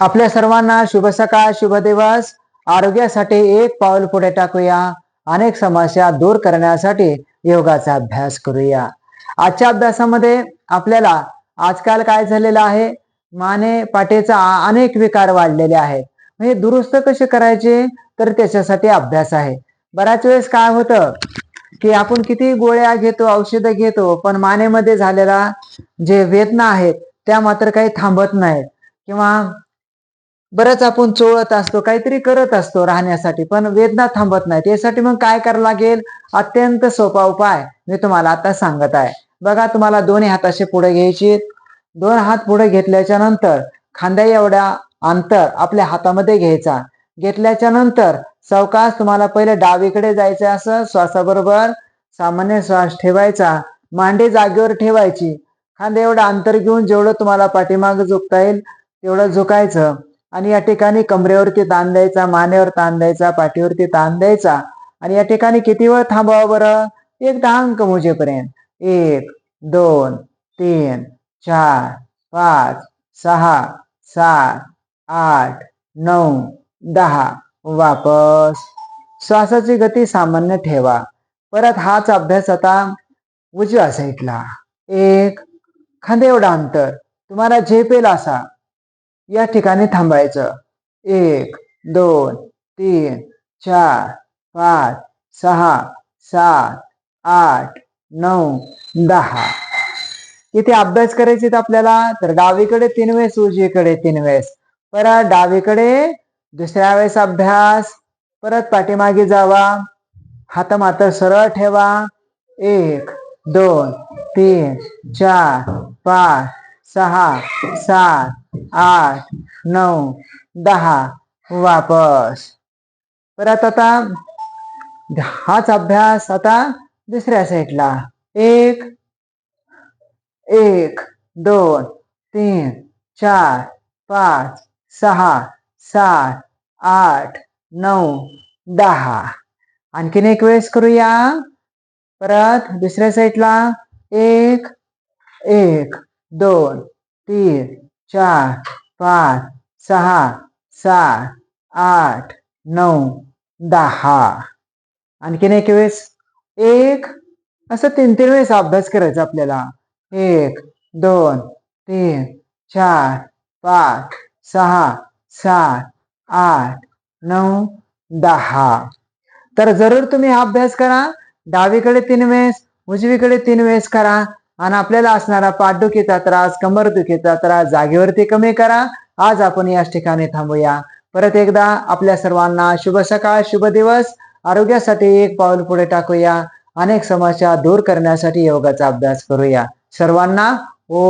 आपल्या सर्वांना शुभ सकाळ शुभ दिवस. आरोग्यासाठी एक पाऊल पुढे टाकूया. अनेक समस्या दूर करण्यासाठी योगाचा अभ्यास करूया. आजच्या अभ्यासामध्ये आपल्याला आजकाल काय झालेलं आहे? माने पाठीचा अनेक विकार वाढलेले आहेत. हे दुरुस्त कसे करायचे? तर त्याच्यासाठी अभ्यास आहे. बऱ्याच वेळेस काय होतं की आपण किती गोळ्या घेतो औषधं घेतो पण मानेमध्ये झालेला जे वेदना आहेत त्या मात्र काही थांबत नाहीत. किंवा बरंच आपण चोळत असतो काहीतरी करत असतो राहण्यासाठी पण वेदना थांबत नाहीत. यासाठी मग काय करावं लागेल? अत्यंत सोपा उपाय मी तुम्हाला आता सांगत आहे. बघा तुम्हाला दोन्ही हाताशी पुढे घ्यायचे दोन हात पुढे घेतल्याच्या नंतर खांद्या एवढ्या अंतर आपल्या हातामध्ये घ्यायचा. घेतल्याच्या नंतर सावकाश तुम्हाला पहिले डावीकडे जायचं असं श्वासाबरोबर सामान्य श्वास ठेवायचा. मांडी जागेवर ठेवायची. खांदे एवढं अंतर घेऊन जेवढं तुम्हाला पाठीमागं झुकता येईल तेवढं झुकायचं. आणि या ठिकाणी कमरेवरती ताण द्यायचा मानेवर ताण द्यायचा पाठीवरती ताण द्यायचा. आणि या ठिकाणी किती वेळ थांबावं बरं? एक दहा अंक मोजेपर्यंत. एक दोन तीन चार पाच सहा सात आठ नऊ दहा. वापस. श्वासाची गती सामान्य ठेवा. परत हाच अभ्यास आता उजव्या साईडला. एक खांदे एवढा अंतर. तुम्हाला झेपेल असा. या ठिकाणी थांबायचं. एक दोन तीन चार पाच सहा सात आठ नऊ दहा. इथे अभ्यास करायचे आपल्याला? तर डावीकडे तीन वेळेस उजवीकडे तीन वेळेस. परत डावीकडे दुसऱ्या वेळेस अभ्यास. परत पाठीमागे जावा. हात मात्र सरळ ठेवा. एक दोन तीन चार पाच सहा सात आठ नऊ दहा वापस. परत आता हाच अभ्यास आता दुसऱ्या साईडला. एक एक दोन तीन चार पाच सहा सात आठ नऊ दहा. आणखीन एक वेळेस करूया. परत दुसऱ्या साईडला. एक एक दोन तीन चार पाच सहा सात आठ नऊ दहा. आणखीन एक वेळेस. एक असं तीन तीन वेळेस अभ्यास करायचा आपल्याला. एक दोन तीन चार पाच सहा सात आठ नऊ दहा. तर जरूर तुम्ही हा अभ्यास करा. डावीकडे तीन वेळेस उजवीकडे तीन वेळेस करा. आणि आपल्याला असणारा पाठदुखीचा त्रास कंबरदुखीचा त्रास जागेवरती कमी करा. आज आपण याच ठिकाणी थांबूया. परत एकदा आपल्या सर्वांना शुभ सकाळ शुभ दिवस. आरोग्यासाठी एक पाऊल पुढे टाकूया. अनेक समस्या दूर करण्यासाठी योगाचा अभ्यास करूया. सर्वांना ओ